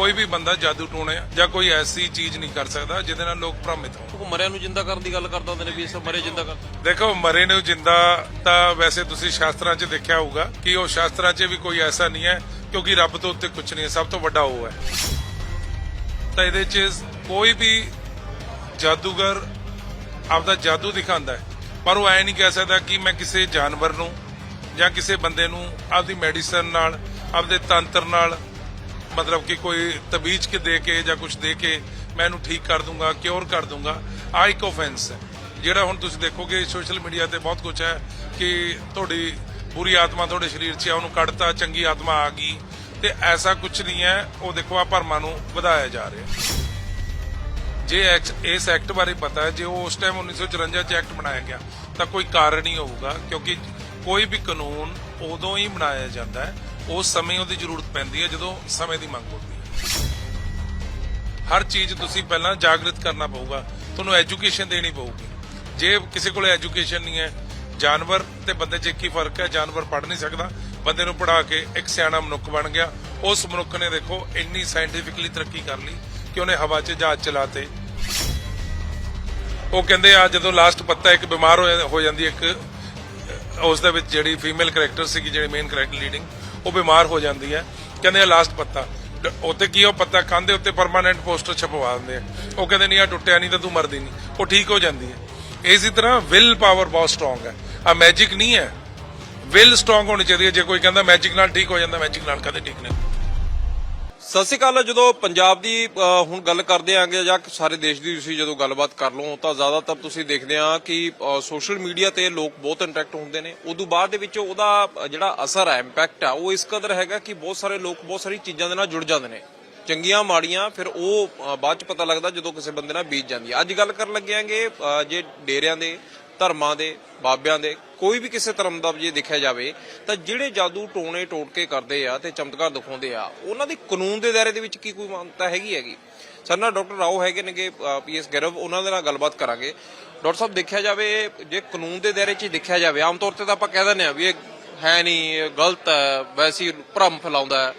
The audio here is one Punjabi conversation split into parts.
ਕੋਈ ਵੀ ਬੰਦਾ ਜਾਦੂ ਟੂਣੇ ਜਾਂ ਕੋਈ ਐਸੀ ਚੀਜ਼ ਨਹੀਂ ਕਰ ਸਕਦਾ ਜਿਹਦੇ ਨਾਲ ਲੋਕ ਭ੍ਰਮਿਤ ਹੋਣ। ਉਹ ਮਰਿਆਂ ਨੂੰ ਜਿੰਦਾ ਕਰਨ ਦੀ ਗੱਲ ਕਰਦਾ ਹੁੰਦੇ ਨੇ ਵੀ ਇਸ ਮਰੇ ਜਿੰਦਾ ਕਰ ਦੇਖੋ ਮਰੇ ਨੂੰ ਜਿੰਦਾ ਤਾਂ ਵੈਸੇ ਤੁਸੀਂ ਸ਼ਾਸਤਰਾਂ 'ਚ ਦੇਖਿਆ ਹੋਊਗਾ ਕਿ ਉਹ ਸ਼ਾਸਤਰਾਂ 'ਚ ਵੀ ਕੋਈ ਐਸਾ ਨਹੀਂ ਹੈ ਕਿਉਂਕਿ ਰੱਬ ਤੋਂ ਉੱਤੇ ਕੁਝ ਨਹੀਂ ਹੈ ਸਭ ਤੋਂ ਵੱਡਾ ਉਹ ਹੈ। ਤਾਂ ਇਹਦੇ 'ਚ ਕੋਈ ਵੀ ਜਾਦੂਗਰ ਆਪਦਾ ਜਾਦੂ ਦਿਖਾਉਂਦਾ ਹੈ ਪਰ ਉਹ ਐ ਨਹੀਂ ਕਹਿ ਸਕਦਾ ਕਿ ਮੈਂ ਕਿਸੇ ਜਾਨਵਰ ਨੂੰ ਜਾਂ ਕਿਸੇ ਬੰਦੇ ਨੂੰ ਆਪਦੀ ਮੈਡੀਸਨ ਨਾਲ ਆਪਦੇ ਤੰਤਰ ਨਾਲ ਮਤਲਬ ਕਿ ਕੋਈ ਤਬੀਜ ਕੇ ਦੇ ਕੇ ਜਾਂ ਕੁਝ ਦੇ ਕੇ ਮੈਂ ਇਹਨੂੰ ਠੀਕ ਕਰ ਦੂੰਗਾ ਕਿਉਰ ਕਰ ਦੂੰਗਾ ਆ ਇੱਕ ਆਫੈਂਸ ਹੈ। ਜਿਹੜਾ ਹੁਣ ਤੁਸੀਂ ਦੇਖੋਗੇ ਸੋਸ਼ਲ ਮੀਡੀਆ ਤੇ ਬਹੁਤ ਕੁਝ ਹੈ ਕਿ ਤੁਹਾਡੀ ਬੁਰੀ ਆਤਮਾ ਤੁਹਾਡੇ ਸਰੀਰ 'ਚ ਆ, ਉਹਨੂੰ ਕੱਢਤਾ, ਚੰਗੀ ਆਤਮਾ ਆ ਗਈ ਤੇ ਐਸਾ ਕੁਝ ਨਹੀਂ ਹੈ, ਉਹ ਦੇਖੋ ਆ ਭਰਮਾਂ ਨੂੰ ਵਧਾਇਆ ਜਾ ਰਿਹਾ ਜੇ ਇਸ ਐਕਟ ਬਾਰੇ ਪਤਾ ਹੈ, ਜੇ ਉਹ ਉਸ ਟਾਈਮ 1954 ਚ ਐਕਟ ਬਣਾਇਆ ਗਿਆ, ਤਾਂ ਕੋਈ ਕਾਰਨ ਹੀ ਹੋਊਗਾ, ਕਿਉਂਕਿ ਕੋਈ ਵੀ ਕਾਨੂੰਨ ਉਦੋਂ ਹੀ ਬਣਾਇਆ ਜਾਂਦਾ ਹੈ ਉਸ ਸਮੇਂ ਉਹਦੀ ਜ਼ਰੂਰਤ ਪੈਂਦੀ ਹੈ ਜਦੋਂ ਸਮੇਂ ਦੀ ਮੰਗ ਹੁੰਦੀ ਹੈ। ਹਰ ਚੀਜ਼ ਤੁਸੀਂ ਪਹਿਲਾਂ ਜਾਗਰਿਤ ਕਰਨਾ ਪਊਗਾ ਤੁਹਾਨੂੰ ਐਜੂਕੇਸ਼ਨ ਦੇਣੀ ਪਊਗੀ। ਜੇ ਕਿਸੇ ਕੋਲ ਐਜੂਕੇਸ਼ਨ ਨਹੀਂ ਹੈ ਜਾਨਵਰ ਤੇ ਬੰਦੇ 'ਚ ਇੱਕ ਹੀ ਫ਼ਰਕ ਹੈ ਜਾਨਵਰ ਪੜ ਨਹੀਂ ਸਕਦਾ ਬੰਦੇ ਨੂੰ ਪੜਾ ਕੇ ਇੱਕ ਸਿਆਣਾ ਮਨੁੱਖ ਬਣ ਗਿਆ। ਉਸ ਮਨੁੱਖ ਨੇ ਦੇਖੋ ਇੰਨੀ ਸਾਇੰਟੀਫਿਕਲੀ ਤਰੱਕੀ ਕਰ ਲਈ ਕਿ ਉਹਨੇ ਹਵਾ 'ਚ ਜਹਾਜ਼ ਚਲਾਤੇ। ਉਹ ਕਹਿੰਦੇ ਆ ਜਦੋਂ ਲਾਸਟ ਪੱਤਾ ਇੱਕ ਬਿਮਾਰ ਹੋ ਜਾਂਦੀ ਇੱਕ ਅਹ, ਉਸ ਦੇ ਵਿੱਚ ਜਿਹੜੀ ਫੀਮੇਲ ਕੈਰੈਕਟਰ ਸੀਗੀ ਜਿਹੜੀ ਮੇਨ ਕੈਰੈਕਟਰ ਲੀਡਿੰਗ ਉਹ ਬਿਮਾਰ ਹੋ ਜਾਂਦੀ ਹੈ। ਕਹਿੰਦੇ ਆ ਲਾਸਟ ਪੱਤਾ। ਡ- ਉੱਤੇ ਕੀ ਉਹ ਪੱਤਾ ਕੰਦੇ ਉੱਤੇ ਪਰਮਾਨੈਂਟ ਪੋਸਟਰ ਛਪਵਾ ਦਿੰਦੇ ਆ। ਉਹ ਕਹਿੰਦੇ, ਨਹੀਂ ਆ ਟੁੱਟਿਆ ਨਹੀਂ ਤਾਂ ਤੂੰ ਮਰਦੀ ਨਹੀਂ। ਉਹ ਠੀਕ ਹੋ ਜਾਂਦੀ ਹੈ। ਇਸੇ ਤਰ੍ਹਾਂ ਵਿਲ ਪਾਵਰ ਬਹੁਤ ਸਟਰੋਂਗ ਹੈ। ਆ ਮੈਜਿਕ ਨਹੀਂ ਹੈ। ਵਿਲ ਸਟਰੋਂਗ ਹੋਣੀ ਚਾਹੀਦੀ ਹੈ। ਜੇ ਕੋਈ ਕਹਿੰਦਾ ਮੈਜਿਕ ਨਾਲ ਠੀਕ ਹੋ ਜਾਂਦਾ ਮੈਜਿਕ ਨਾਲ ਕਦੇ ਠੀਕ ਨਹੀਂ ਸਤਿ ਸ਼੍ਰੀ ਅਕਾਲ, ਜਦੋਂ ਪੰਜਾਬ ਦੀ ਹੁਣ ਗੱਲ ਕਰਦੇ ਆਂਗੇ ਜਾਂ ਸਾਰੇ ਦੇਸ਼ ਦੀ ਤੁਸੀਂ ਜਦੋਂ ਗੱਲਬਾਤ ਕਰ ਲਓ ਤਾਂ ਜ਼ਿਆਦਾਤਰ ਤੁਸੀਂ ਦੇਖਦੇ ਆ ਕਿ ਸੋਸ਼ਲ ਮੀਡੀਆ ਤੇ ਲੋਕ ਬਹੁਤ ਇੰਟਰੈਕਟ ਹੁੰਦੇ ਨੇ। ਉਦੋਂ ਬਾਅਦ ਦੇ ਵਿੱਚ ਉਹਦਾ ਜਿਹੜਾ ਅਸਰ ਹੈ ਇੰਪੈਕਟ ਆ, ਉਹ ਇਸ ਕਦਰ ਹੈਗਾ ਕਿ ਬਹੁਤ ਸਾਰੇ ਲੋਕ ਬਹੁਤ ਸਾਰੀ ਚੀਜ਼ਾਂ ਦੇ ਨਾਲ ਜੁੜ ਜਾਂਦੇ ਨੇ। ਚੰਗੀਆਂ, ਮਾੜੀਆਂ, ਫਿਰ ਉਹ ਬਾਅਦ ਚ ਪਤਾ ਲੱਗਦਾ ਜਦੋਂ ਕਿਸੇ ਬੰਦੇ ਨਾਲ ਬੀਤ ਜਾਂਦੀ ਹੈ ਅੱਜ ਗੱਲ ਕਰਨ ਲੱਗੇ ਆਂਗੇ ਜੇ ਡੇਰਿਆਂ ਦੇ, ਧਰਮਾਂ ਦੇ, ਬਾਬਿਆਂ ਦੇ ਕੋਈ ਵੀ ਕਿਸੇ ਧਰਮ ਦਾ ਜੇ ਦੇਖਿਆ ਜਾਵੇ, ਤਾਂ ਜਿਹੜੇ ਜਾਦੂ ਟੋਣੇ ਟੋਟਕੇ ਕਰਦੇ ਆ ਤੇ ਚਮਤਕਾਰ ਦਿਖਾਉਂਦੇ ਆ, ਉਹਨਾਂ ਦੀ ਕਾਨੂੰਨ ਦੇ ਦਾਇਰੇ ਦੇ ਵਿੱਚ ਕੀ ਕੋਈ ਮਾਨਤਾ ਹੈਗੀ ਹੈਗੀ? ਸਾਡੇ ਨਾਲ ਡਾਕਟਰ ਰਾਓ ਹੈਗੇ ਨੇਗੇ ਪੀਐਸ ਗਰਵ, ਉਹਨਾਂ ਦੇ ਨਾਲ ਗੱਲਬਾਤ ਕਰਾਂਗੇ। ਡਾਕਟਰ ਸਾਹਿਬ, ਦੇਖਿਆ ਜਾਵੇ, ਜੇ ਕਾਨੂੰਨ ਦੇ ਦਾਇਰੇ 'ਚ ਦੇਖਿਆ ਜਾਵੇ, ਆਮ ਤੌਰ ਤੇ ਤਾਂ ਆਪਾਂ ਕਹਿ ਦਿੰਦੇ ਆ ਵੀ ਇਹ ਹੈ ਨਹੀਂ, ਇਹ ਗਲਤ ਹੈ, ਵੈਸੇ ਭਰਮ ਫੈਲਾਉਂਦਾ ਹੈ।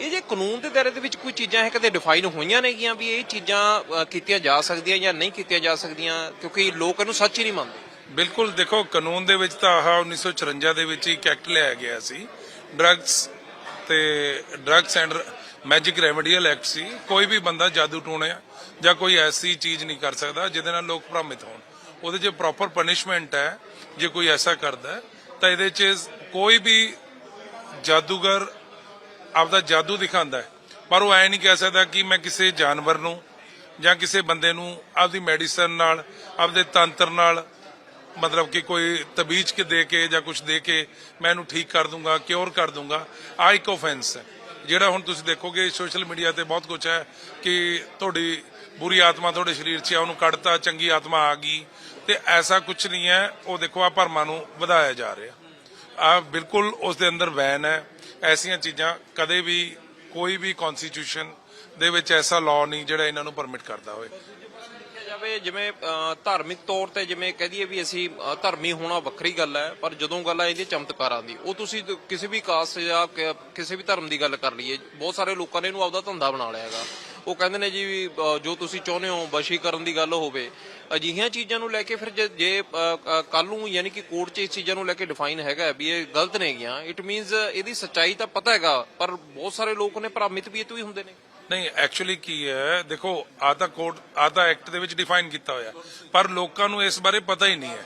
ਇਹ ਜੇ ਕਾਨੂੰਨ ਦੇ ਦਾਇਰੇ ਦੇ ਵਿੱਚ ਕੋਈ ਚੀਜ਼ਾਂ ਇਹ ਕਦੇ ਡਿਫਾਈਨ ਹੋਈਆਂ ਨੇਗੀਆਂ ਵੀ ਇਹ ਚੀਜ਼ਾਂ ਕੀਤੀਆਂ ਜਾ ਸਕਦੀਆਂ ਜਾਂ ਨਹੀਂ ਕੀਤੀਆਂ ਜਾ ਸਕਦੀਆਂ, ਕਿਉਂਕਿ ਲੋਕ ਇਹਨੂੰ ਸੱਚ ਹੀ ਨਹੀਂ ਮੰਨਦੇ। ਬਿਲਕੁਲ, ਦੇਖੋ, ਕਾਨੂੰਨ ਦੇ ਵਿੱਚ ਤਾਂ ਆਹ 1954 ਦੇ ਵਿੱਚ ਇੱਕ ਐਕਟ ਲਿਆ ਗਿਆ ਸੀ। ਡਰੱਗਸ ਤੇ drugs and magic remedial act ਸੀ। ਕੋਈ ਵੀ ਬੰਦਾ ਜਾਦੂ ਟੂਣਿਆ ਜਾਂ ਕੋਈ ਐਸੀ ਚੀਜ਼ ਨਹੀਂ ਕਰ ਸਕਦਾ ਜਿਹਦੇ ਨਾਲ ਲੋਕ ਭ੍ਰਮਿਤ ਹੋਣ। ਉਹਦੇ 'ਚ ਪ੍ਰੋਪਰ ਪਨਿਸ਼ਮੈਂਟ ਹੈ, ਜੇ ਕੋਈ ਐਸਾ ਕਰਦਾ ਤਾਂ ਇਹਦੇ 'ਚ ਕੋਈ ਵੀ ਜਾਦੂਗਰ ਆਪਦਾ ਜਾਦੂ ਦਿਖਾਉਂਦਾ ਹੈ। ਪਰ ਉਹ ਐ ਨਹੀਂ ਕਹਿ ਸਕਦਾ ਕਿ ਮੈਂ ਕਿਸੇ ਜਾਨਵਰ ਨੂੰ ਜਾਂ ਕਿਸੇ ਬੰਦੇ ਨੂੰ ਆਪਦੀ ਮੈਡੀਸਨ ਨਾਲ, ਆਪਦੇ ਤੰਤਰ ਨਾਲ ਮਤਲਬ ਕਿ ਕੋਈ ਤਬੀਜ ਕੇ ਦੇ ਕੇ ਜਾਂ ਕੁਝ ਦੇ ਕੇ ਮੈਂ ਇਹਨੂੰ ਠੀਕ ਕਰ ਦੂੰਗਾ ਕਿਉਰ ਕਰ ਦੂੰਗਾ ਆ ਇੱਕ ਆਫੈਂਸ ਹੈ। ਜਿਹੜਾ ਹੁਣ ਤੁਸੀਂ ਦੇਖੋਗੇ ਸੋਸ਼ਲ ਮੀਡੀਆ ਤੇ ਬਹੁਤ ਕੁਝ ਹੈ ਕਿ ਤੁਹਾਡੀ ਬੁਰੀ ਆਤਮਾ ਤੁਹਾਡੇ ਸਰੀਰ 'ਚ ਆ, ਉਹਨੂੰ ਕੱਢਤਾ, ਚੰਗੀ ਆਤਮਾ ਆ ਗਈ ਤੇ ਐਸਾ ਕੁਝ ਨਹੀਂ ਹੈ, ਉਹ ਦੇਖੋ ਆ ਭਰਮਾਂ ਨੂੰ ਵਧਾਇਆ ਜਾ ਰਿਹਾ। ਆ ਬਿਲਕੁਲ ਉਸ ਦੇ ਅੰਦਰ ਵੈਨ ਹੈ। ਐਸੀਆਂ ਚੀਜ਼ਾਂ ਕਦੇ ਵੀ ਕੋਈ ਵੀ ਕਨਸਟੀਟਿਊਸ਼ਨ ਦੇ ਵਿੱਚ ਐਸਾ ਲਾਅ ਨਹੀਂ ਜਿਹੜਾ ਇਹਨਾਂ ਨੂੰ ਪਰਮਿਟ ਕਰਦਾ ਹੋਵੇ। ਦੇਖਿਆ ਜਿਵੇਂ ਧਾਰਮਿਕ ਤੌਰ ਤੇ ਜਿਵੇਂ ਕਹਿ ਦਈਏ ਵੀ ਅਸੀਂ ਧਰਮੀ ਹੋਣਾ ਵੱਖਰੀ ਗੱਲ ਹੈ, ਪਰ ਜਦੋਂ ਗੱਲ ਆ ਇਹਦੇ ਚਮਤਕਾਰਾਂ ਦੀ, ਉਹ ਤੁਸੀਂ ਕਿਸੇ ਵੀ ਕਾਸਟ ਜਾਂ ਕਿਸੇ ਵੀ ਧਰਮ ਦੀ ਗੱਲ ਕਰ ਲਈਏ, ਬਹੁਤ ਸਾਰੇ ਲੋਕਾਂ ਨੇ ਇਹਨੂੰ ਆਪਦਾ ਧੰਦਾ ਬਣਾ ਲਿਆ ਹੈਗਾ। ਉਹ ਕਹਿੰਦੇ ਨੇ ਜੀ ਜੋ ਤੁਸੀਂ ਚਾਹੁੰਦੇ ਹੋ ਵਸ਼ੀਕਰਨ ਦੀ ਗੱਲ ਹੋਵੇ, ਅਜਿਹੀਆਂ ਚੀਜ਼ਾਂ ਨੂੰ ਲੈ ਕੇ ਫਿਰ ਜੇ- ਕੱਲ ਨੂੰ ਯਾਨੀ ਕਿ ਕੋਰਟ 'ਚ ਇਸ ਚੀਜ਼ਾਂ ਨੂੰ ਲੈ ਕੇ ਡਿਫਾਈਨ ਹੈਗਾ ਵੀ ਇਹ ਗਲਤ ਨੇਗੀਆਂ ਇਟ ਮੀਨਸ ਇਹਦੀ ਸੱਚਾਈ ਤਾਂ ਪਤਾ ਹੈਗਾ, ਪਰ ਬਹੁਤ ਸਾਰੇ ਲੋਕ ਨੇ ਭ੍ਰਮਿਤ ਵੀ ਇਹ ਤੋਂ ਹੀ ਹੁੰਦੇ ਨੇ। ਨਹੀਂ ਐਕਚੁਅਲੀ ਕੀ ਹੈ, ਦੇਖੋ ਆ ਤਾਂ ਕੋਡ ਆ ਤਾਂ ਐਕਟ ਦੇ ਵਿੱਚ ਡਿਫਾਈਨ ਕੀਤਾ ਹੋਇਆ ਪਰ ਲੋਕਾਂ ਨੂੰ ਇਸ ਬਾਰੇ ਪਤਾ ਹੀ ਨਹੀਂ ਹੈ।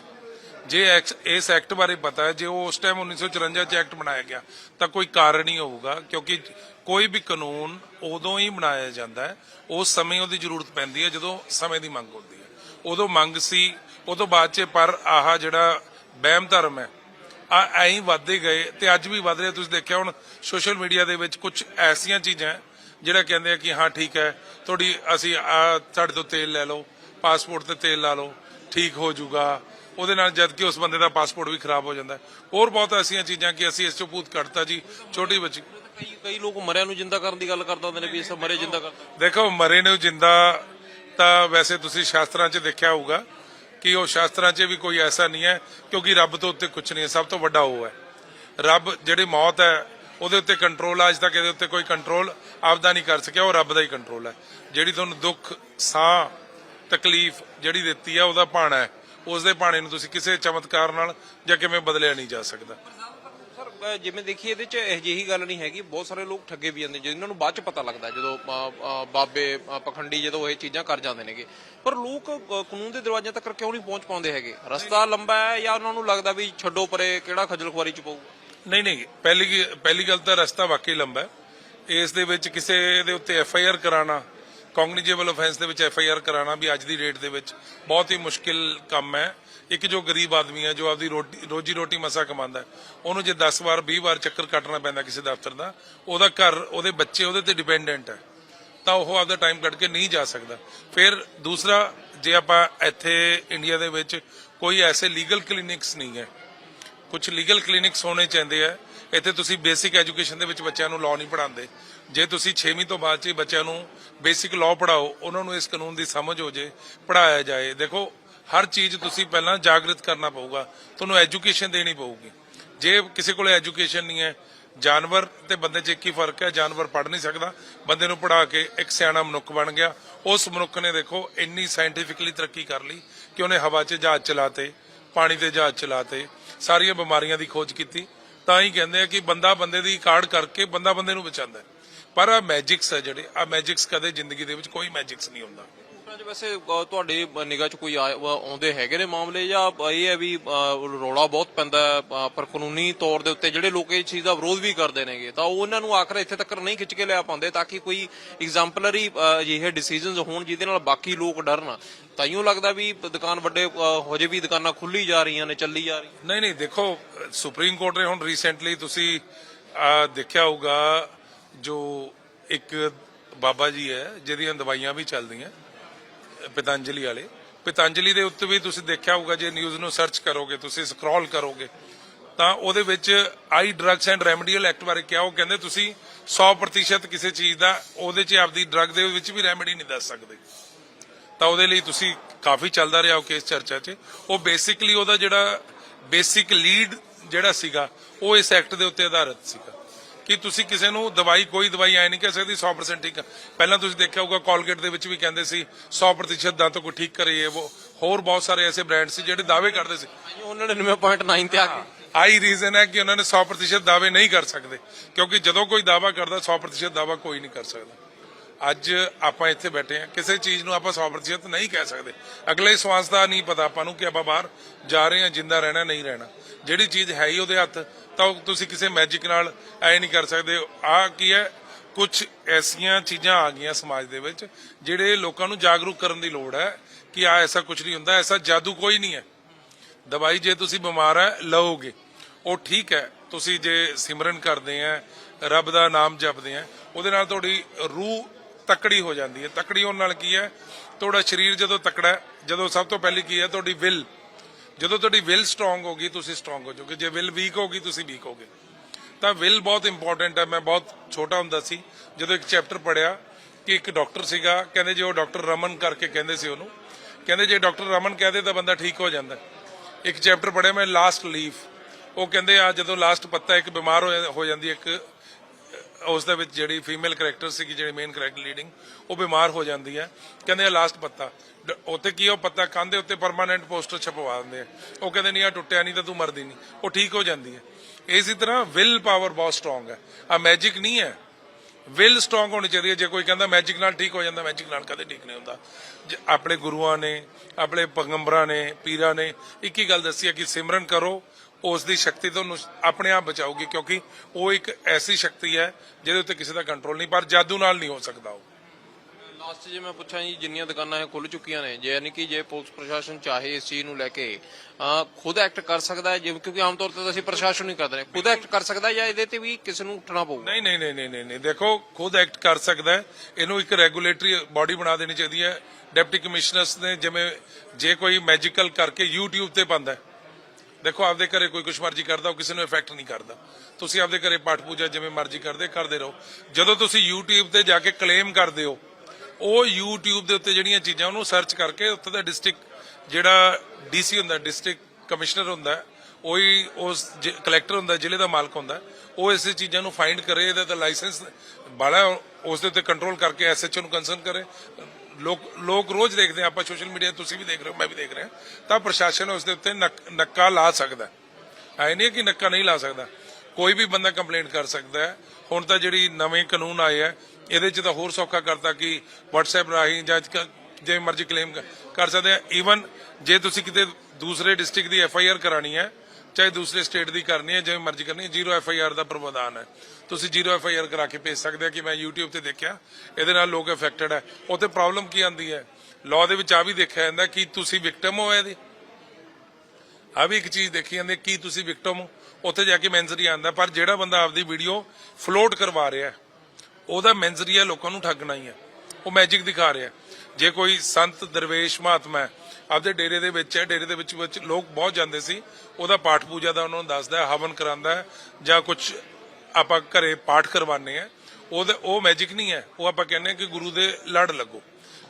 ਜੇ ਐਕਸ- ਇਸ ਐਕਟ ਬਾਰੇ ਪਤਾ ਹੈ, ਜੇ ਉਹ ਉਸ ਟਾਈਮ 1954 ਚ ਐਕਟ ਬਣਾਇਆ ਗਿਆ, ਤਾਂ ਕੋਈ ਕਾਰਨ ਹੀ ਹੋਊਗਾ, ਕਿਉਂਕਿ ਕੋਈ ਵੀ ਕਾਨੂੰਨ ਉਦੋਂ ਹੀ ਬਣਾਇਆ ਜਾਂਦਾ ਹੈ, ਉਸ ਸਮੇਂ ਉਹਦੀ ਜ਼ਰੂਰਤ ਪੈਂਦੀ ਹੈ, ਜਦੋਂ ਸਮੇਂ ਦੀ ਮੰਗ ਹੁੰਦੀ ਹੈ। ਉਦੋਂ ਮੰਗ ਸੀ, ਉਦੋਂ ਬਾਅਦ ਚ, ਪਰ ਆਹ ਜਿਹੜਾ ਵਹਿਮ ਧਰਮ ਹੈ ਆ ਐਂ ਵੱਧਦੇ ਗਏ, ਤੇ ਅੱਜ ਵੀ ਵੱਧ ਰਿਹਾ, ਤੁਸੀਂ ਦੇਖਿਆ ਹੁਣ ਸੋਸ਼ਲ ਮੀਡੀਆ ਦੇ ਵਿੱਚ ਕੁਝ ਐਸੀਆਂ ਚੀਜ਼ਾਂ ਜਿਹੜਾ ਕਹਿੰਦੇ ਆ ਕਿ ਹਾਂ ਠੀਕ ਹੈ ਤੁਹਾਡੀ ਅਸੀਂ ਸਾਡੇ ਤੋਂ ਤੇਲ ਲੈ ਲਓ ਪਾਸਪੋਰਟ ਤੇ ਤੇਲ ਲਾ ਲਓ ਠੀਕ ਹੋ ਜਾਊਗਾ। ਉਹਦੇ ਨਾਲ ਜਦ ਕਿ ਉਸ ਬੰਦੇ ਦਾ ਪਾਸਪੋਰਟ ਵੀ ਖਰਾਬ ਹੋ ਜਾਂਦਾ। ਹੋਰ ਬਹੁਤ ਐਸੀਆਂ ਚੀਜ਼ਾਂ ਕਿ ਅਸੀਂ ਇਸ ਚੋਂ ਭੂਤ ਕੱਢਤਾ ਜੀ ਛੋਟੀ ਬੱਚੀ। ਕਈ ਕਈ ਲੋਕ ਮਰਿਆਂ ਨੂੰ ਜਿੰਦਾ ਕਰਨ ਦੀ ਗੱਲ ਕਰਦਾ ਹੁੰਦੇ ਨੇ ਵੀ ਇਸ ਮਰੇ ਜਿੰਦਾ ਕਰ ਦੇਖੋ ਮਰੇ ਨੂੰ ਜਿੰਦਾ ਤਾਂ ਵੈਸੇ ਤੁਸੀਂ ਸ਼ਾਸਤਰਾਂ 'ਚ ਦੇਖਿਆ ਹੋਊਗਾ ਕਿ ਉਹ ਸ਼ਾਸਤਰਾਂ 'ਚ ਵੀ ਕੋਈ ਐਸਾ ਨਹੀਂ ਹੈ ਕਿਉਂਕਿ ਰੱਬ ਤੋਂ ਉੱਤੇ ਕੁਝ ਨਹੀਂ ਹੈ ਸਭ ਤੋਂ ਵੱਡਾ ਉਹ ਹੈ। ਰੱਬ ਜਿਹੜੀ ਮੌਤ ਹੈ ਉਹਦੇ ਉੱਤੇ ਕੰਟਰੋਲ ਅੱਜ ਤੱਕ ਇਹਦੇ ਉੱਤੇ ਕੋਈ ਕੰਟਰੋਲ ਆਪਦਾ ਨਹੀਂ ਕਰ ਸਕਿਆ, ਉਹ ਰੱਬ ਦਾ ਹੀ ਕੰਟਰੋਲ ਹੈ ਜਿਹੜੀ ਤੁਹਾਨੂੰ ਦੁੱਖ, ਸਾਹ, ਤਕਲੀਫ ਜਿਹੜੀ ਦਿੱਤੀ ਹੈ ਉਹਦਾ ਭਾਣਾ ਹੈ। ਉਸ ਦੇ ਭਾਣੇ ਨੂੰ ਤੁਸੀਂ ਕਿਸੇ ਚਮਤਕਾਰ ਨਾਲ ਜਾਂ ਕਿਵੇਂ ਬਦਲਿਆ ਨਹੀਂ ਜਾ ਸਕਦਾ। ਸਰ ਜਿਵੇਂ ਦੇਖੀਏ ਇਹਦੇ ਚ ਅਜਿਹੀ ਗੱਲ ਨਹੀਂ ਹੈਗੀ, ਬਹੁਤ ਸਾਰੇ ਲੋਕ ਠੱਗੇ ਵੀ ਜਾਂਦੇ ਜਿਨ੍ਹਾਂ ਨੂੰ ਬਾਅਦ ਚ ਪਤਾ ਲੱਗਦਾ ਜਦੋਂ ਬਾਬੇ ਪਖੰਡੀ ਜਦੋਂ ਇਹ ਚੀਜ਼ਾਂ ਕਰ ਜਾਂਦੇ ਨੇਗੇ। ਪਰ ਲੋਕ ਕਾਨੂੰਨ ਦੇ ਦਰਵਾਜ਼ਿਆਂ ਤੱਕ ਕਿਉਂ ਨਹੀਂ ਪਹੁੰਚ ਪਾਉਂਦੇ ਹੈਗੇ? ਰਸਤਾ ਲੰਬਾ ਹੈ ਜਾਂ ਉਹਨਾਂ ਨੂੰ ਲੱਗਦਾ ਵੀ ਛੱਡੋ ਪਰੇ, ਕਿਹੜਾ ਖਜਲ ਖੁਆਰੀ ਚ ਪਊਗਾ ਨਹੀਂ ਨਹੀਂ, ਪਹਿਲੀ ਪਹਿਲੀ ਗੱਲ ਤਾਂ ਰਸਤਾ ਵਾਕਈ ਲੰਬਾ ਹੈ। ਇਸ ਦੇ ਵਿੱਚ ਕਿਸੇ ਦੇ ਉੱਤੇ ਐਫ ਆਈ ਆਰ ਕਰਾਣਾ ਕੌਗਨੀਜੇਬਲ ਆਫੈਂਸ ਦੇ ਵਿੱਚ ਐਫ ਆਈ ਆਰ ਕਰਾਣਾ ਵੀ ਅੱਜ ਦੀ ਡੇਟ ਦੇ ਵਿੱਚ ਬਹੁਤ ਹੀ ਮੁਸ਼ਕਿਲ ਕੰਮ ਹੈ। ਇੱਕ ਜੋ ਗਰੀਬ ਆਦਮੀ ਹੈ, ਜੋ ਆਪਦੀ ਰੋਟੀ, ਰੋਜੀ ਰੋਟੀ ਮਸਾ ਕਮਾਉਂਦਾ ਉਹਨੂੰ ਜੇ 10 ਵਾਰ 20 ਵਾਰ ਚੱਕਰ ਕੱਟਣਾ ਪੈਂਦਾ ਕਿਸੇ ਦਫ਼ਤਰ ਦਾ, ਉਹਦਾ ਘਰ, ਉਹਦੇ ਬੱਚੇ ਉਹਦੇ ਤੇ ਡਿਪੈਂਡੈਂਟ ਹੈ। ਤਾਂ ਉਹ ਆਪਦਾ ਟਾਈਮ ਕੱਢ ਕੇ ਨਹੀਂ ਜਾ ਸਕਦਾ। ਫਿਰ ਦੂਸਰਾ, ਜੇ ਆਪਾਂ ਇੱਥੇ ਇੰਡੀਆ ਦੇ ਵਿੱਚ ਕੋਈ ਐਸੇ ਲੀਗਲ ਕਲੀਨਿਕਸ ਨਹੀਂ ਹੈ ਕੁਝ ਲੀਗਲ ਕਲੀਨਿਕਸ ਹੋਣੇ ਚਾਹੀਦੇ ਆ। ਇੱਥੇ ਤੁਸੀਂ ਬੇਸਿਕ ਐਜੂਕੇਸ਼ਨ ਦੇ ਵਿੱਚ ਬੱਚਿਆਂ ਨੂੰ ਲਾਅ ਨਹੀਂ ਪੜਾਉਂਦੇ ਜੇ ਤੁਸੀਂ 6ਵੀਂ ਤੋਂ ਬਾਅਦ ਚ ਬੱਚਿਆਂ ਨੂੰ ਬੇਸਿਕ ਲਾਅ ਪੜਾਓ ਉਹਨਾਂ ਨੂੰ ਇਸ ਕਾਨੂੰਨ ਦੀ ਸਮਝ ਹੋ ਜੇ ਪੜਾਇਆ ਜਾਏ। ਦੇਖੋ, ਹਰ ਚੀਜ਼ ਤੁਸੀਂ ਪਹਿਲਾਂ ਜਾਗਰਿਤ ਕਰਨਾ ਪਊਗਾ। ਤੁਹਾਨੂੰ ਐਜੂਕੇਸ਼ਨ ਦੇਣੀ ਪਊਗੀ। ਜੇ ਕਿਸੇ ਕੋਲ ਐਜੂਕੇਸ਼ਨ ਨਹੀਂ ਹੈ, ਜਾਨਵਰ ਤੇ ਬੰਦੇ 'ਚ ਇੱਕ ਹੀ ਫ਼ਰਕ ਹੈ, ਜਾਨਵਰ ਪੜ ਨਹੀਂ ਸਕਦਾ। ਬੰਦੇ ਨੂੰ ਪੜਾ ਕੇ ਇੱਕ ਸਿਆਣਾ ਮਨੁੱਖ ਬਣ ਗਿਆ। ਉਸ ਮਨੁੱਖ ਨੇ ਦੇਖੋ, ਇੰਨੀ ਸਾਇੰਟੀਫਿਕਲੀ ਤਰੱਕੀ ਕਰ ਲਈ ਕਿ ਉਹਨੇ ਹਵਾ 'ਚ ਜਹਾਜ਼ ਚਲਾਤੇ ਪਾਣੀ ਤੇ ਜਹਾਜ਼ ਚਲਾਤੇ ਸਾਰੀਆਂ ਬਿਮਾਰੀਆਂ ਦੀ ਖੋਜ ਕੀਤੀ, ਤਾਂ ਹੀ ਕਹਿੰਦੇ ਆ ਕਿ ਬੰਦਾ ਬੰਦੇ ਦੀ ਕਾਢ ਕਰਕੇ ਬੰਦਾ ਬੰਦੇ ਨੂੰ ਬਚਾਉਂਦਾ ਪਰ ਆ ਮੈਜਿਕਸ ਆ ਜਿਹੜੇ ਆ ਮੈਜਿਕਸ ਕਦੇ ਜ਼ਿੰਦਗੀ ਦੇ ਵਿੱਚ ਕੋਈ ਮੈਜਿਕਸ ਨਹੀਂ ਹੁੰਦਾ। ਅੱਜ ਵੈਸੇ ਅ, ਤੁਹਾਡੇ ਨਿਗਾਹ ਚ ਕੋਈ ਆਏ- ਅ, ਆਉਂਦੇ ਹੈਗੇ ਨੇ ਮਾਮਲੇ ਜਾਂ ਇਹ ਹੈ ਵੀ ਅ, ਰੌਲਾ ਬਹੁਤ ਪੈਂਦਾ ਹੈ, ਅ, ਪਰ ਕਾਨੂੰਨੀ ਤੌਰ ਦੇ ਉੱਤੇ ਜਿਹੜੇ ਲੋਕ ਇਹ ਚੀਜ਼ ਦਾ ਵਿਰੋਧ ਵੀ ਕਰਦੇ ਨੇਗੇ ਤਾਂ ਉਹਨਾਂ ਨੂੰ ਆਖਰ ਇੱਥੇ ਤੱਕ ਨਹੀਂ ਖਿੱਚ ਕੇ ਲਿਆ ਪਾਉਂਦੇ ਤਾਂ ਕਿ ਕੋਈ ਐਗਜ਼ਾਮਪਲਰੀ ਅਜਿਹੇ ਡਿਸੀਜਨਸ ਹੋਣ ਜਿਹਦੇ ਨਾਲ ਬਾਕੀ ਲੋਕ ਡਰਨ। ਤਾਈਓ ਲੱਗਦਾ ਵੀ ਦੁਕਾਨ ਵੱਡੇ ਅ, ਹੋ ਵੀ ਦੁਕਾਨਾਂ ਖੁੱਲੀ ਜਾ ਰਹੀਆਂ ਨੇ ਚੱਲੀ ਜਾ ਰਹੀਆਂ ਨਹੀਂ ਨਹੀਂ ਦੇਖੋ ਸੁਪਰੀਮ ਕੋਰਟ ਨੇ ਹੁਣ ਰੀਸੈਂਟਲੀ ਤੁਸੀਂ ਆਹ, ਦੇਖਿਆ ਹੋਊਗਾ ਜੋ ਇੱਕ ਬਾਬਾ ਜੀ ਹੈ ਜਿਹਦੀਆਂ ਦਵਾਈਆਂ ਵੀ ਚੱਲਦੀਆਂ। ਪਤੰਜਲੀ ਵਾਲੇ। ਪਤੰਜਲੀ ਦੇ ਉੱਤੇ ਵੀ ਤੁਸੀਂ ਦੇਖਿਆ ਹੋਊਗਾ, ਜੇ ਨਿਊਜ਼ ਨੂੰ ਸਰਚ ਕਰੋਗੇ, ਤੁਸੀਂ ਸਕਰੋਲ ਕਰੋਗੇ, ਤਾਂ ਉਹਦੇ ਵਿੱਚ ਆਈ ਡਰੱਗਸ ਐਂਡ ਰੈਮਡੀਅਲ ਐਕਟ ਬਾਰੇ ਕਿਹਾ, ਉਹ ਕਹਿੰਦੇ ਤੁਸੀਂ 100% ਕਿਸੇ ਚੀਜ਼ ਦਾ, ਉਹਦੇ 'ਚ ਆਪਦੀ ਡਰੱਗ ਦੇ ਵਿੱਚ ਵੀ ਰੈਮਡੀ ਨਹੀਂ ਦੱਸ ਸਕਦੇ। ਤਾਂ ਉਹਦੇ ਲਈ ਤੁਸੀਂ ਕਾਫੀ ਚੱਲਦਾ ਰਿਹਾ ਉਹ ਕੇਸ ਚਰਚਾ 'ਚ। ਉਹ ਬੇਸਿਕਲੀ ਉਹਦਾ ਜਿਹੜਾ ਬੇਸਿਕ ਲੀਡ ਜਿਹੜਾ ਸੀਗਾ, ਉਹ ਇਸ ਐਕਟ ਦੇ ਉੱਤੇ ਆਧਾਰਿਤ ਸੀਗਾ। ਕਿ ਤੁਸੀਂ ਕਿਸੇ ਨੂੰ ਦਵਾਈ ਕੋਈ ਦਵਾਈ ਐ ਨਹੀਂ ਕਹਿ ਸਕਦੀ 100% ਠੀਕ ਪਹਿਲਾਂ ਤੁਸੀਂ ਦੇਖਿਆ ਹੋਊਗਾ ਕੋਲਗੇਟ ਦੇ ਵਿੱਚ ਵੀ ਕਹਿੰਦੇ ਸੀ 100% ਦੰਦ ਕੋ ਠੀਕ ਕਰੀਏ ਉਹ ਹੋਰ ਬਹੁਤ ਸਾਰੇ ਐਸੇ ਬ੍ਰਾਂਡ ਸੀ ਜਿਹੜੇ ਦਾਅਵੇ ਕਰਦੇ ਸੀ। ਉਹ 99.9 ਤੇ ਆ ਕੇ। ਆਈ ਰੀਜ਼ਨ ਹੈ ਕਿ ਉਹਨਾਂ ਨੇ 100% ਦਾਅਵੇ ਨਹੀਂ ਕਰ ਸਕਦੇ ਕਿਉਂਕਿ ਜਦੋਂ ਕੋਈ ਦਾਅਵਾ ਕਰਦਾ 100% ਦਾਅਵਾ ਕੋਈ ਨਹੀਂ ਕਰ ਸਕਦਾ। ਅੱਜ ਆਪਾਂ ਇੱਥੇ ਬੈਠੇ ਆ ਕਿਸੇ ਚੀਜ਼ ਨੂੰ ਆਪਾਂ 100% ਨਹੀਂ ਕਹਿ ਸਕਦੇ। ਅਗਲੇ ਸਵਾਸ ਦਾ ਨਹੀਂ ਪਤਾ ਆਪਾਂ ਨੂੰ ਕਿ ਆਪਾਂ ਬਾਹਰ ਜਾ ਰਹੇ ਹਾਂ, ਜਿੰਦਾ ਰਹਿਣਾ, ਨਹੀਂ ਰਹਿਣਾ। ਜਿਹੜੀ ਚੀਜ਼ ਹੈ ਹੀ ਉਹਦੇ ਹੱਥ, ਤਾਂ ਉਹ ਤੁਸੀਂ ਕਿਸੇ ਮੈਜਿਕ ਨਾਲ ਐ ਨਹੀਂ ਕਰ ਸਕਦੇ। ਆ ਕੀ ਹੈ? ਕੁਝ ਐਸੀਆਂ ਚੀਜ਼ਾਂ ਆ ਗਈਆਂ ਸਮਾਜ ਦੇ ਵਿੱਚ, ਜਿਹੜੇ ਲੋਕਾਂ ਨੂੰ ਜਾਗਰੂਕ ਕਰਨ ਦੀ ਲੋੜ ਹੈ ਕਿ ਆ ਐਸਾ ਕੁਝ ਨਹੀਂ ਹੁੰਦਾ, ਐਸਾ ਜਾਦੂ ਕੋਈ ਨਹੀਂ ਹੈ। ਦਵਾਈ ਜੇ ਤੁਸੀਂ ਬਿਮਾਰ ਹੈ, ਲਓਗੇ। ਉਹ ਠੀਕ ਹੈ, ਤੁਸੀਂ ਜੇ ਸਿਮਰਨ ਕਰਦੇ ਆ ਰੱਬ ਦਾ ਨਾਮ ਜਪਦੇ ਆ ਉਹਦੇ ਨਾਲ ਤੁਹਾਡੀ ਰੂਹ ਤਕੜੀ ਹੋ ਜਾਂਦੀ ਹੈ। ਤਕੜੀ ਹੋਣ ਨਾਲ ਕੀ ਹੈ? ਤੁਹਾਡਾ ਸਰੀਰ ਜਦੋਂ ਤਕੜਾ ਜਦੋਂ ਸਭ ਤੋਂ ਪਹਿਲੀ ਕੀ ਹੈ? ਤੁਹਾਡੀ ਵਿਲ ਜਦੋਂ ਤੁਹਾਡੀ ਵਿਲ ਸਟਰੋਂਗ ਹੋਗੀ ਤੁਸੀਂ ਸਟਰੋਂਗ ਹੋ ਜਾਓਗੇ। ਜੇ ਵਿਲ ਵੀਕ ਹੋਗੀ ਤੁਸੀਂ ਵੀਕ ਹੋਗੇ ਤਾਂ ਵਿਲ ਬਹੁਤ ਇੰਪੋਰਟੈਂਟ ਹੈ। ਮੈਂ ਬਹੁਤ ਛੋਟਾ ਹੁੰਦਾ ਸੀ, ਜਦੋਂ ਇੱਕ ਚੈਪਟਰ ਪੜਿਆ ਕਿ ਇੱਕ ਡਾਕਟਰ ਸੀਗਾ, ਕਹਿੰਦੇ ਜੇ ਉਹ ਡਾਕਟਰ ਰਮਨ ਕਰਕੇ ਕਹਿੰਦੇ ਸੀ ਉਹਨੂੰ। ਕਹਿੰਦੇ ਜੇ ਡਾਕਟਰ ਰਮਨ ਕਹਦੇ ਤਾਂ ਬੰਦਾ ਠੀਕ ਹੋ ਜਾਂਦਾ। ਇੱਕ ਚੈਪਟਰ ਪੜਿਆ ਮੈਂ ਲਾਸਟ ਲੀਫ ਉਹ ਕਹਿੰਦੇ ਆ ਜਦੋਂ ਲਾਸਟ ਪੱਤਾ ਇੱਕ ਬਿਮਾਰ ਹੋ ਜਾਂਦੀ ਇੱਕ ਉਸ ਦੇ ਵਿੱਚ ਜਿਹੜੀ ਫੀਮੇਲ ਕੈਰੈਕਟਰ ਸੀਗੀ ਜਿਹੜੀ ਮੇਨ ਕੈਰੈਕਟਰ ਲੀਡਿੰਗ ਉਹ ਬਿਮਾਰ ਹੋ ਜਾਂਦੀ ਹੈ। ਕਹਿੰਦੇ ਆ ਲਾਸਟ ਪੱਤਾ। ਡ- ਉੱਥੇ ਕੀ ਆ, ਉਹ ਪੱਤਾ ਕੰਧ ਦੇ ਉੱਤੇ ਪਰਮਾਨੈਂਟ ਪੋਸਟਰ ਛਪਵਾ ਦਿੰਦੇ ਆ। ਉਹ ਕਹਿੰਦੇ ਨਹੀਂ ਆ ਟੁੱਟਿਆ ਨਹੀਂ ਤਾਂ ਤੂੰ ਮਰਦੀ ਨਹੀਂ। ਉਹ ਠੀਕ ਹੋ ਜਾਂਦੀ ਹੈ। ਇਸੇ ਤਰ੍ਹਾਂ ਵਿਲ ਪਾਵਰ ਬਹੁਤ ਸਟਰੋਂਗ ਹੈ। ਆ ਮੈਜਿਕ ਨਹੀਂ ਹੈ। ਵਿਲ ਸਟਰੋਂਗ ਹੋਣੀ ਚਾਹੀਦੀ ਹੈ। ਜੇ ਕੋਈ ਕਹਿੰਦਾ ਮੈਜਿਕ ਨਾਲ ਠੀਕ ਹੋ ਜਾਂਦਾ ਮੈਜਿਕ ਨਾਲ ਕਦੇ ਠੀਕ ਨਹੀਂ ਹੁੰਦਾ। ਜੇ ਆਪਣੇ ਗੁਰੂਆਂ ਨੇ ਆਪਣੇ ਪੈਗੰਬਰਾਂ ਨੇ ਪੀਰਾਂ ਨੇ ਇੱਕ ਹੀ ਗੱਲ ਦੱਸੀ ਹੈ ਕਿ ਸਿਮਰਨ ਕਰੋ ਉਸ ਦੀ ਸ਼ਕਤੀ ਤੁਹਾਨੂੰ ਆਪਣੇ ਆਪ ਬਚਾਊਗੀ ਕਿਉਂਕਿ ਉਹ ਇੱਕ ਐਸੀ ਸ਼ਕਤੀ ਹੈ ਜਿਹਦੇ ਉੱਤੇ ਕਿਸੇ ਦਾ ਕੰਟਰੋਲ ਨਹੀਂ ਪਰ ਜਾਦੂ ਨਾਲ ਨਹੀਂ ਹੋ ਸਕਦਾ ਉਹ। ਲਾਸਟ ਜੇ ਮੈਂ ਪੁੱਛਾਂ ਜੀ ਜਿੰਨੀਆਂ ਦੁਕਾਨਾਂ ਇਹ ਖੁੱਲ ਚੁੱਕੀਆਂ ਨੇ ਜੇ ਯਾਨੀ ਕਿ ਜੇ ਪੁਲਿਸ ਪ੍ਰਸ਼ਾਸਨ ਚਾਹੇ ਇਸ ਚੀਜ਼ ਨੂੰ ਲੈ ਕੇ ਖੁਦ ਐਕਟ ਕਰ ਸਕਦਾ ਹੈ ਜਿਵੇਂ ਕਿਉਂਕਿ ਆਮ ਤੌਰ ਤੇ ਅਸੀਂ ਪ੍ਰਸ਼ਾਸਨ ਨਹੀਂ ਕਰਦੇ ਖੁਦ ਐਕਟ ਕਰ ਸਕਦਾ ਜਾਂ ਇਹਦੇ ਤੇ ਵੀ ਕਿਸੇ ਨੂੰ ਉੱਠਣਾ ਪਊਗਾ? ਨਹੀਂ ਨਹੀਂ ਨਹੀਂ ਨਹੀਂ ਨਹੀਂ ਨਹੀਂ ਦੇਖੋ ਖੁਦ ਐਕਟ ਕਰ ਸਕਦਾ ਹੈ ਇਹਨੂੰ ਇੱਕ ਰੈਗੂਲੇਟਰੀ ਬਾਡੀ ਬਣਾ ਦੇਣੀ ਚਾਹੀਦੀ ਹੈ। ਡਿਪਟੀ ਕਮਿਸ਼ਨਰਸ ਨੇ ਜਿਵੇਂ ਜੇ ਕੋਈ ਮੈਜੀਕਲ ਕਰਕੇ YouTube ਤੇ ਪਾਉਂਦਾ ਹੈ ਦੇਖੋ, ਆਪਦੇ ਘਰੇ ਕੋਈ ਕੁਛ ਮਰਜ਼ੀ ਕਰਦਾ, ਉਹ ਕਿਸੇ ਨੂੰ ਇਫੈਕਟ ਨਹੀਂ ਕਰਦਾ। ਤੁਸੀਂ ਆਪਦੇ ਘਰੇ ਪਾਠ ਪੂਜਾ ਜਿਵੇਂ ਮਰਜ਼ੀ ਕਰਦੇ ਕਰਦੇ ਰਹੋ। ਜਦੋਂ ਤੁਸੀਂ YouTube ਤੇ ਜਾ ਕੇ ਕਲੇਮ ਕਰਦੇ ਹੋ, ਉਹ YouTube ਦੇ ਉੱਤੇ ਜਿਹੜੀਆਂ ਚੀਜ਼ਾਂ, ਉਹਨੂੰ ਸਰਚ ਕਰਕੇ ਉੱਥੇ ਦਾ ਡਿਸਟ੍ਰਿਕਟ ਜਿਹੜਾ ਡੀਸੀ ਹੁੰਦਾ ਡਿਸਟ੍ਰਿਕਟ ਕਮਿਸ਼ਨਰ ਹੁੰਦਾ, ਉਹੀ ਉਸ ਕਲੈਕਟਰ ਹੁੰਦਾ, ਜ਼ਿਲ੍ਹੇ ਦਾ ਮਾਲਕ ਹੁੰਦਾ, ਉਹ ਇਸੇ ਚੀਜ਼ਾਂ ਨੂੰ ਫਾਈਂਡ ਕਰੇ, ਇਹਦਾ ਤਾਂ ਲਾਇਸੈਂਸ ਬਾਲਾ ਉਸ ਦੇ ਉੱਤੇ ਕੰਟਰੋਲ ਕਰਕੇ ਐਸਐਚਓ ਨੂੰ ਕੰਸਰਨ ਕਰੇ। ਲੋਕ ਲੋਕ ਰੋਜ਼ ਦੇਖਦੇ ਆ, ਆਪਾਂ ਸੋਸ਼ਲ ਮੀਡੀਆ ਤੁਸੀਂ ਵੀ ਦੇਖ ਰਹੇ ਹੋ, ਮੈਂ ਵੀ ਦੇਖ ਰਿਹਾ। ਤਾਂ ਪ੍ਰਸ਼ਾਸਨ ਉਸ ਦੇ ਉੱਤੇ ਨੱਕਾ ਲਾ ਸਕਦਾ ਹੈ। ਐ ਨਹੀਂ ਕਿ ਨੱਕਾ ਨਹੀਂ ਲਾ ਸਕਦਾ। ਕੋਈ ਵੀ ਬੰਦਾ ਕੰਪਲੇਂਟ ਕਰ ਸਕਦਾ ਹੈ। ਹੁਣ ਤਾਂ ਜਿਹੜੀ ਨਵੇਂ ਕਾਨੂੰਨ ਆਏ ਆ ਇਹਦੇ ਚ ਤਾਂ ਹੋਰ ਸੌਖਾ ਕਰਤਾ ਕਿ WhatsApp ਰਾਹੀਂ ਜਾਂ ਕ- ਮਰਜ਼ੀ ਕਲੇਮ ਕਰ ਸਕਦੇ ਆ। ਈਵਨ ਜੇ ਤੁਸੀਂ ਕਿਤੇ ਦੂਸਰੇ ਡਿਸਟ੍ਰਿਕਟ ਦੀ ਐਫ ਆਈ ਆਰ ਕਰਾਣੀ ਹੈ ਚਾਹੇ ਦੂਸਰੇ ਸਟੇਟ ਦੀ ਕਰਨੀ ਹੈ, ਜਿਵੇਂ ਮਰਜ਼ੀ ਕਰਨੀ ਹੈ, ਜ਼ੀਰੋ ਐਫ ਆਈ ਆਰ ਦਾ ਪ੍ਰਬੰਧਾਨ ਹੈ। ਤੁਸੀਂ ਜ਼ੀਰੋ ਐਫ ਆਈ ਆਰ ਕਰਾ ਕੇ ਭੇਜ ਸਕਦੇ ਆ ਕਿ ਮੈਂ YouTube ਤੇ ਦੇਖਿਆ, ਇਹਦੇ ਨਾਲ ਲੋਕ ਅਫੈਕਟਡ ਹੈ। ਉੱਥੇ ਪ੍ਰੋਬਲਮ ਕੀ ਆਂਦੀ ਹੈ? ਲਾਅ ਦੇ ਵਿੱਚ ਆ ਵੀ ਦੇਖਿਆ ਜਾਂਦਾ ਕਿ ਤੁਸੀਂ ਵਿਕਟਮ ਹੋ ਇਹਦੇ। ਆ ਵੀ ਇੱਕ ਚੀਜ਼ ਦੇਖੀ ਜਾਂਦੀ ਕਿ ਤੁਸੀਂ ਵਿਕਟਮ ਹੋ। ਉੱਥੇ ਜਾ ਕੇ ਮੈਂਸਰੀ ਆਂਦਾ ਪਰ ਜਿਹੜਾ ਬੰਦਾ ਆਪਦੀ ਵੀਡੀਓ ਫਲੋਟ ਕਰਵਾ ਰਿਹਾ ਉਹਦਾ ਮੈਂਸਰੀਆ ਲੋਕਾਂ ਨੂੰ ਠੱਗਣਾ ਹੀ ਹੈ। ਉਹ ਮੈਜਿਕ ਦਿਖਾ ਰਿਹਾ ਜੇ ਕੋਈ ਸੰਤ, ਦਰਵੇਸ਼, ਮਹਾਤਮਾ ਆਪਦੇ ਡੇਰੇ ਦੇ ਵਿੱਚ ਹੈ, ਡੇਰੇ ਦੇ ਵਿੱਚ ਵਿੱਚ ਲੋਕ ਬਹੁਤ ਜਾਂਦੇ ਸੀ, ਉਹਦਾ ਪਾਠ ਪੂਜਾ ਦਾ ਉਹਨਾਂ ਨੂੰ ਦੱਸਦਾ ਹਵਨ ਕਰਾਂਦਾ ਹੈ, ਜਾਂ ਕੁਝ ਆਪਾਂ ਘਰੇ ਪਾਠ ਕਰਵਾਉਂਦੇ ਆ ਉਹਦੇ ਉਹ ਮੈਜਿਕ ਨਹੀਂ ਹੈ। ਉਹ ਆਪਾਂ ਕਹਿੰਦੇ ਹਾਂ ਕਿ ਗੁਰੂ ਦੇ ਲੜ ਲੱਗੋ।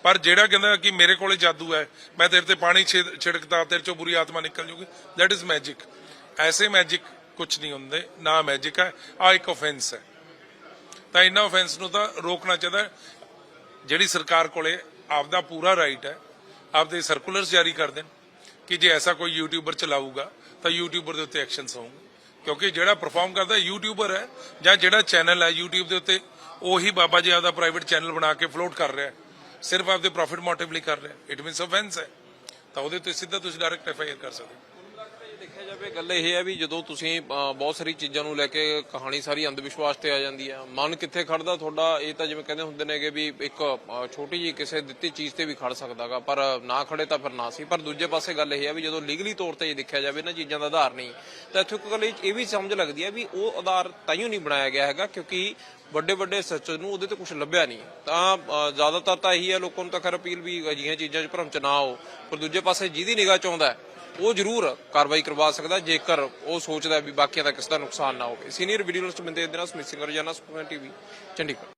ਪਰ ਜਿਹੜਾ ਕਹਿੰਦਾ ਕਿ ਮੇਰੇ ਕੋਲੇ ਜਾਦੂ ਹੈ, ਮੈਂ ਤੇਰੇ ਤੇ ਪਾਣੀ ਛਿੜ- ਛਿੜਕਦਾ, ਤੇਰੇ ਚੋਂ ਬੁਰੀ ਆਤਮਾ ਨਿਕਲ ਜੂਗੀ ਦੈਟ ਇਜ਼ ਮੈਜਿਕ ਐਸੇ ਮੈਜਿਕ ਕੁਝ ਨਹੀਂ ਹੁੰਦੇ, ਨਾ ਮੈਜਿਕ ਹੈ ਆ ਇੱਕ ਆਫੈਂਸ ਹੈ। ਤਾਂ ਇਹਨਾਂ ਆਫੈਂਸ ਨੂੰ ਤਾਂ ਰੋਕਣਾ ਚਾਹੀਦਾ ਜਿਹੜੀ ਸਰਕਾਰ ਕੋਲੇ ਆਪਦਾ ਪੂਰਾ ਰਾਈਟ ਹੈ, ਆਪਦੇ ਸਰਕੂਲਰਸ ਜਾਰੀ ਕਰ ਦੇਣ ਕਿ ਜੇ ਐਸਾ ਕੋਈ ਯੂਟਿਊਬਰ ਚਲਾਊਗਾ, ਤਾਂ ਯੂਟਿਊਬਰ ਦੇ ਉੱਤੇ ਐਕਸ਼ਨਸ ਹੋਣਗੇ ਕਿਉਂਕਿ ਜਿਹੜਾ ਪਰਫਾਰਮ ਕਰਦਾ ਯੂਟਿਊਬਰ ਹੈ, ਜਾਂ ਜਿਹੜਾ ਚੈਨਲ ਹੈ, YouTube ਦੇ ਉੱਤੇ ਉਹੀ ਬਾਬਾ ਜੀ ਆਪਦਾ ਪ੍ਰਾਈਵੇਟ ਚੈਨਲ ਬਣਾ ਕੇ ਫਲੋਟ ਕਰ ਰਿਹਾ ਸਿਰਫ ਆਪਦੇ ਪ੍ਰੋਫਿਟ ਮੋਟਿਵ ਲਈ ਕਰ ਰਿਹਾ ਇਟ ਮੀਨਸ ਆਫੈਂਸ ਹੈ। ਤਾਂ ਉਹਦੇ ਉੱਤੇ ਸਿੱਧਾ ਤੁਸੀਂ ਡਾਇਰੈਕਟ ਐਫਆਈਆਰ ਕਰ ਸਕਦੇ ਹੋ। ਦੇਖਿਆ ਜਾਵੇ, ਗੱਲ ਇਹ ਹੈ ਵੀ ਜਦੋਂ ਤੁਸੀਂ ਬਹੁਤ ਸਾਰੀ ਚੀਜ਼ਾਂ ਨੂੰ ਲੈ ਕੇ ਕਹਾਣੀ ਸਾਰੀ ਅੰਧ ਵਿਸ਼ਵਾਸ ਤੇ ਆ ਜਾਂਦੀ ਆ, ਮਨ ਕਿੱਥੇ ਖੜਦਾ ਤੁਹਾਡਾ? ਇਹ ਤਾਂ ਜਿਵੇਂ ਕਹਿੰਦੇ ਹੁੰਦੇ ਨੇਗੇ ਵੀ ਇੱਕ ਛੋਟੀ ਜੀ ਕਿਸੇ ਦਿੱਤੀ ਚੀਜ਼ ਤੇ ਵੀ ਖੜ ਸਕਦਾਗਾ ਪਰ ਨਾ ਖੜੇ ਤਾਂ ਫਿਰ ਨਾ ਸੀ। ਪਰ ਦੂਜੇ ਪਾਸੇ ਗੱਲ ਇਹ ਹੈ ਵੀ ਜਦੋਂ ਲੀਗਲੀ ਤੌਰ ਤੇ ਜੇ ਦੇਖਿਆ ਜਾਵੇ ਨਾ ਚੀਜ਼ਾਂ ਦਾ ਆਧਾਰ ਨਹੀਂ, ਤਾਂ ਇੱਥੇ ਇੱਕ ਗੱਲ ਇਹ ਵੀ ਸਮਝ ਲੱਗਦੀ ਹੈ ਵੀ ਉਹ ਆਧਾਰ ਤਾਈਓ ਨਹੀਂ ਬਣਾਇਆ ਗਿਆ ਹੈਗਾ, ਕਿਉਂਕਿ ਵੱਡੇ ਵੱਡੇ ਸੱਚ ਨੂੰ ਉਹਦੇ ਤੇ ਕੁਝ ਲੱਭਿਆ ਨਹੀਂ। ਤਾਂ ਜ਼ਿਆਦਾਤਰ ਤਾਂ ਇਹੀ ਹੈ ਲੋਕਾਂ ਨੂੰ ਤਾਂ ਖੈਰ ਅਪੀਲ ਵੀ ਅਜਿਹੀਆਂ ਚੀਜ਼ਾਂ 'ਚ ਭਰਮ 'ਚ ਨਾ ਆਓ, ਪਰ ਦੂਜੇ ਪਾਸੇ ਜਿਹਦੀ ਨਿਗਾਹ 'ਚ ਆਉਂਦਾ ਉਹ ਜ਼ਰੂਰ ਕਾਰਵਾਈ ਕਰਵਾ ਸਕਦਾ ਜੇਕਰ ਉਹ ਸੋਚਦਾ ਵੀ ਬਾਕੀਆਂ ਦਾ ਕਿਸੇ ਦਾ ਨੁਕਸਾਨ ਨਾ ਹੋਵੇ। ਸੀਨੀਅਰ ਵੀਡੀਓ ਜਰਨਲਿਸਟ ਮਿੰਦੇ ਦੇ ਨਾਲ ਸਮਿਤ ਸਿੰਘ ਰੋਜ਼ਾਨਾ ਸੁਪਰਮੈਨ ਟੀਵੀ, ਚੰਡੀਗੜ੍ਹ।